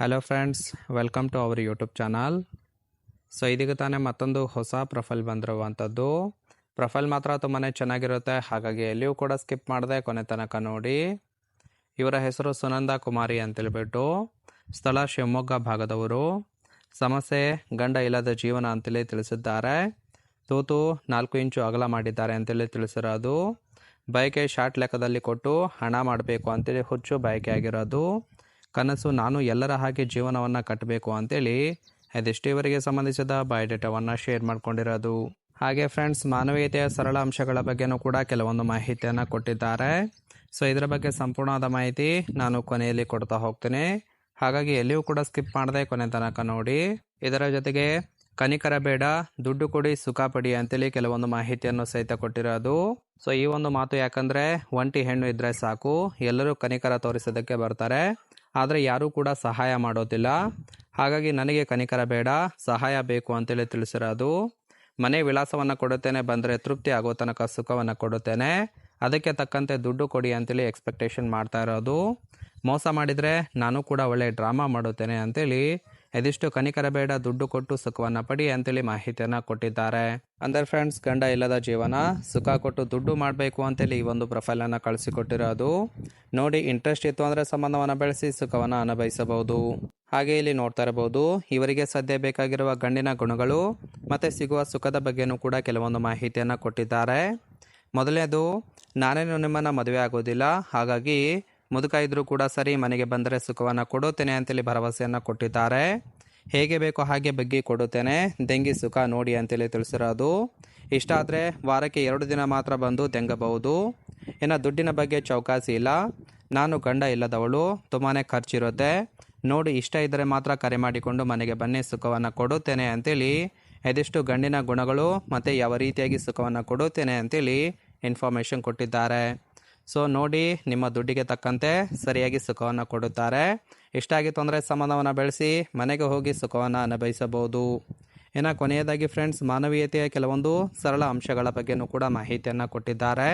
Hello friends welcome to our YouTube channel so ಇದೀಗ ತಾನೇ ಮತ್ತೊಂದು ಹೊಸ ಪ್ರೊಫೈಲ್ ಬಂದಿರುವಂಥದ್ದು ಪ್ರೊಫೈಲ್ ಮಾತ್ರ ತುಂಬಾ ಚೆನ್ನಾಗಿರುತ್ತೆ, ಹಾಗಾಗಿ ಎಲ್ಲಿಯೂ ಕೂಡ ಸ್ಕಿಪ್ ಮಾಡಿದೆ ಕೊನೆ ತನಕ ನೋಡಿ. ಇವರ ಹೆಸರು ಸುನಂದ ಕುಮಾರಿ ಅಂತೇಳ್ಬಿಟ್ಟು, ಸ್ಥಳ ಶಿವಮೊಗ್ಗ ಭಾಗದವರು. ಸಮಸ್ಯೆ, ಗಂಡ ಇಲ್ಲದ ಜೀವನ ಅಂತೇಳಿ ತಿಳಿಸಿದ್ದಾರೆ. ತೂತು ನಾಲ್ಕು ಇಂಚು ಅಗಲ ಮಾಡಿದ್ದಾರೆ ಅಂತೇಳಿ ತಿಳಿಸಿರೋದು. ಬಯಕೆ ಶಾರ್ಟ್ ಲೆಕ್ಕದಲ್ಲಿ ಕೊಟ್ಟು ಹಣ ಮಾಡಬೇಕು ಅಂತೇಳಿ ಹುಚ್ಚು ಬಯಕೆ ಆಗಿರೋದು ಕನಸು ನಾನು ಎಲ್ಲರ ಹಾಗೆ ಜೀವನವನ್ನು ಕಟ್ಟಬೇಕು ಅಂತೇಳಿ ಇದಿಷ್ಟು ಇವರಿಗೆ ಸಂಬಂಧಿಸಿದ ಬಯೋಡೇಟಾವನ್ನು ಶೇರ್ ಮಾಡ್ಕೊಂಡಿರೋದು. ಹಾಗೆ ಫ್ರೆಂಡ್ಸ್, ಮಾನವೀಯತೆಯ ಸರಳ ಅಂಶಗಳ ಬಗ್ಗೆನೂ ಕೂಡ ಕೆಲವೊಂದು ಮಾಹಿತಿಯನ್ನು ಕೊಟ್ಟಿದ್ದಾರೆ. ಸೊ, ಇದರ ಬಗ್ಗೆ ಸಂಪೂರ್ಣವಾದ ಮಾಹಿತಿ ನಾನು ಕೊನೆಯಲ್ಲಿ ಕೊಡ್ತಾ ಹೋಗ್ತೀನಿ. ಹಾಗಾಗಿ ಎಲ್ಲಿಯೂ ಕೂಡ ಸ್ಕಿಪ್ ಮಾಡದೆ ಕೊನೆ ತನಕ ನೋಡಿ. ಇದರ ಜೊತೆಗೆ ಕನಿಕರ ಬೇಡ, ದುಡ್ಡು ಕೊಡಿ, ಸುಖ ಪಡಿ ಅಂತೇಳಿ ಕೆಲವೊಂದು ಮಾಹಿತಿಯನ್ನು ಸಹಿತ ಕೊಟ್ಟಿರೋದು. ಸೊ, ಈ ಒಂದು ಮಾತು ಯಾಕಂದ್ರೆ ಒಂಟಿ ಹೆಣ್ಣು ಇದ್ರೆ ಸಾಕು, ಎಲ್ಲರೂ ಕನಿಕರ ತೋರಿಸೋದಕ್ಕೆ ಬರ್ತಾರೆ. ಆದರೆ ಯಾರೂ ಕೂಡ ಸಹಾಯ ಮಾಡೋದಿಲ್ಲ. ಹಾಗಾಗಿ ನನಗೆ ಕನಿಕರ ಬೇಡ. ಸಹಾಯ ಬೇಕು ಅಂತೇಳಿ ತಿಳಿಸಿರೋದು. ಮನೆ ವಿಳಾಸವನ್ನು ಕೊಡುತ್ತೇನೆ, ಬಂದರೆ ತೃಪ್ತಿ ಆಗೋ ತನಕ ಸುಖವನ್ನು ಕೊಡುತ್ತೇನೆ. ಅದಕ್ಕೆ ತಕ್ಕಂತೆ ದುಡ್ಡು ಕೊಡಿ ಅಂತೇಳಿ ಎಕ್ಸ್ಪೆಕ್ಟೇಷನ್ ಮಾಡ್ತಾ ಇರೋದು. ಮೋಸ ಮಾಡಿದರೆ ನಾನು ಕೂಡ ಒಳ್ಳೆಯ ಡ್ರಾಮಾ ಮಾಡುತ್ತೇನೆ ಅಂತೇಳಿ ಇದಿಷ್ಟು ಕನಿಕರ ಬೇಡ ದುಡ್ಡು ಕೊಟ್ಟು ಸುಖವನ್ನು ಪಡಿ ಅಂತೇಳಿ ಮಾಹಿತಿಯನ್ನು ಕೊಟ್ಟಿದ್ದಾರೆ. ಅಂದರೆ ಫ್ರೆಂಡ್ಸ್ ಗಂಡ ಇಲ್ಲದ ಜೀವನ, ಸುಖ ಕೊಟ್ಟು ದುಡ್ಡು ಮಾಡಬೇಕು ಅಂತೇಳಿ ಈ ಒಂದು ಪ್ರೊಫೈಲನ್ನು ಕಳಿಸಿಕೊಟ್ಟಿರೋದು. ನೋಡಿ ಇಂಟ್ರೆಸ್ಟ್ ಇತ್ತು ಅಂದರೆ ಸಂಬಂಧವನ್ನು ಬೆಳೆಸಿ ಸುಖವನ್ನು ಅನುಭವಿಸಬಹುದು. ಹಾಗೆ ಇಲ್ಲಿ ನೋಡ್ತಾ ಇರಬಹುದು, ಇವರಿಗೆ ಸದ್ಯ ಬೇಕಾಗಿರುವ ಗಂಡಿನ ಗುಣಗಳು ಮತ್ತು ಸಿಗುವ ಸುಖದ ಬಗ್ಗೆನೂ ಕೂಡ ಕೆಲವೊಂದು ಮಾಹಿತಿಯನ್ನು ಕೊಟ್ಟಿದ್ದಾರೆ. ಮೊದಲನೇದು ನಾನೇನು ನಿಮ್ಮನ್ನು ಮದುವೆ ಆಗೋದಿಲ್ಲ, ಹಾಗಾಗಿ ಮುದುಕ ಇದ್ರೂ ಕೂಡ ಸರಿ, ಮನೆಗೆ ಬಂದರೆ ಸುಖವನ್ನು ಕೊಡುತ್ತೇನೆ ಅಂತೇಳಿ ಭರವಸೆಯನ್ನು ಕೊಟ್ಟಿದ್ದಾರೆ. ಹೇಗೆ ಬೇಕೋ ಹಾಗೆ ಬಗ್ಗೆ ಕೊಡುತ್ತೇನೆ. ದೆಂಗಿ ಸುಖ ನೋಡಿ ಅಂತೇಳಿ ತಿಳಿಸಿರೋದು. ಇಷ್ಟ ಆದರೆ ವಾರಕ್ಕೆ ಎರಡು ದಿನ ಮಾತ್ರ ಬಂದು ತೆಂಗಬಹುದು ಇನ್ನು ದುಡ್ಡಿನ ಬಗ್ಗೆ ಚೌಕಾಸಿ ಇಲ್ಲ. ನಾನು ಗಂಡ ಇಲ್ಲದವಳು ತುಂಬಾ ಖರ್ಚಿರುತ್ತೆ. ನೋಡಿ, ಇಷ್ಟ ಇದ್ದರೆ ಮಾತ್ರ ಕರೆ ಮಾಡಿಕೊಂಡು ಮನೆಗೆ ಬನ್ನಿ, ಸುಖವನ್ನು ಕೊಡುತ್ತೇನೆ ಅಂತೇಳಿ. ಎದೆಷ್ಟು ಗಂಡಿನ ಗುಣಗಳು ಮತ್ತು ಯಾವ ರೀತಿಯಾಗಿ ಸುಖವನ್ನು ಕೊಡುತ್ತೇನೆ ಅಂತೇಳಿ ಇನ್ಫಾರ್ಮೇಷನ್ ಕೊಟ್ಟಿದ್ದಾರೆ. ಸೊ ನೋಡಿ, ನಿಮ್ಮ ದುಡ್ಡಿಗೆ ತಕ್ಕಂತೆ ಸರಿಯಾಗಿ ಸುಖವನ್ನು ಕೊಡುತ್ತಾರೆ. ಇಷ್ಟ ಆಗಿತ್ತು ಅಂದರೆ ಸಂಬಂಧವನ್ನು ಬೆಳೆಸಿ ಮನೆಗೆ ಹೋಗಿ ಸುಖವನ್ನು ಅನುಭವಿಸಬಹುದು. ಇನ್ನು ಕೊನೆಯದಾಗಿ ಫ್ರೆಂಡ್ಸ್ ಮಾನವೀಯತೆಯ ಕೆಲವೊಂದು ಸರಳ ಅಂಶಗಳ ಬಗ್ಗೆನೂ ಕೂಡ ಮಾಹಿತಿಯನ್ನು ಕೊಟ್ಟಿದ್ದಾರೆ.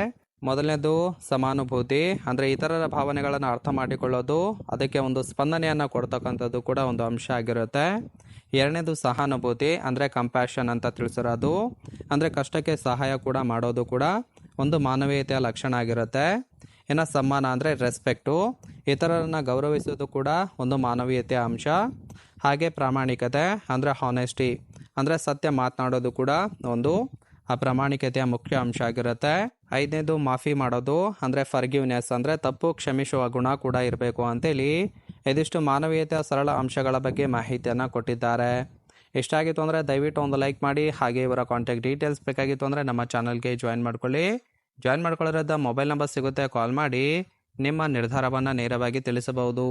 ಮೊದಲನೇದು, ಸಮಾನುಭೂತಿ. ಅಂದರೆ ಇತರರ ಭಾವನೆಗಳನ್ನು ಅರ್ಥ ಮಾಡಿಕೊಳ್ಳೋದು, ಅದಕ್ಕೆ ಒಂದು ಸ್ಪಂದನೆಯನ್ನು ಕೊಡ್ತಕ್ಕಂಥದ್ದು ಕೂಡ ಒಂದು ಅಂಶ ಆಗಿರುತ್ತೆ. ಎರಡನೇದು ಸಹಾನುಭೂತಿ, ಅಂದರೆ ಕಂಪ್ಯಾಷನ್ ಅಂತ ತಿಳಿಸಿರೋದು. ಅಂದರೆ ಕಷ್ಟಕ್ಕೆ ಸಹಾಯ ಕೂಡ ಮಾಡೋದು ಕೂಡ ಒಂದು ಮಾನವೀಯತೆಯ ಲಕ್ಷಣ ಆಗಿರುತ್ತೆ. ಇನ್ನು ಸಮ್ಮಾನ ಅಂದರೆ ರೆಸ್ಪೆಕ್ಟು ಇತರರನ್ನು ಗೌರವಿಸೋದು ಕೂಡ ಒಂದು ಮಾನವೀಯತೆಯ ಅಂಶ. ಹಾಗೆ ಪ್ರಾಮಾಣಿಕತೆ ಅಂದರೆ ಹಾನೆಸ್ಟಿ ಅಂದರೆ ಸತ್ಯ ಮಾತನಾಡೋದು ಕೂಡ ಒಂದು ಆ ಪ್ರಾಮಾಣಿಕತೆಯ ಮುಖ್ಯ ಅಂಶ ಆಗಿರುತ್ತೆ. ಐದನೇದು ಮಾಫಿ ಮಾಡೋದು ಅಂದರೆ ಫರ್ಗಿವ್ನೆಸ್ ಅಂದರೆ ತಪ್ಪು, ಕ್ಷಮಿಸುವ ಗುಣ ಕೂಡ ಇರಬೇಕು ಅಂತೇಳಿ ಇದಿಷ್ಟು ಮಾನವೀಯತೆಯ ಸರಳ ಅಂಶಗಳ ಬಗ್ಗೆ ಮಾಹಿತಿಯನ್ನು ಕೊಟ್ಟಿದ್ದಾರೆ. ಇಷ್ಟ ಆಗಿತ್ತು ಅಂದರೆ ದಯವಿಟ್ಟು ಒಂದು ಲೈಕ್ ಮಾಡಿ, ಹಾಗೆ ಇವರ ಕಾಂಟ್ಯಾಕ್ಟ್ ಡೀಟೇಲ್ಸ್ ಬೇಕಾಗಿತ್ತು ಅಂದರೆ ನಮ್ಮ ಚಾನಲ್ಗೆ ಜಾಯಿನ್ ಮಾಡ್ಕೊಳ್ಳಿ. ಜಾಯಿನ್ ಮಾಡ್ಕೊಳ್ಳೋದ್ರಿಂದ ಮೊಬೈಲ್ ನಂಬರ್ ಸಿಗುತ್ತೆ ಕಾಲ್ ಮಾಡಿ. ನಿಮ್ಮ ನಿರ್ಧಾರವನ್ನು ನೇರವಾಗಿ ತಿಳಿಸಬಹುದು.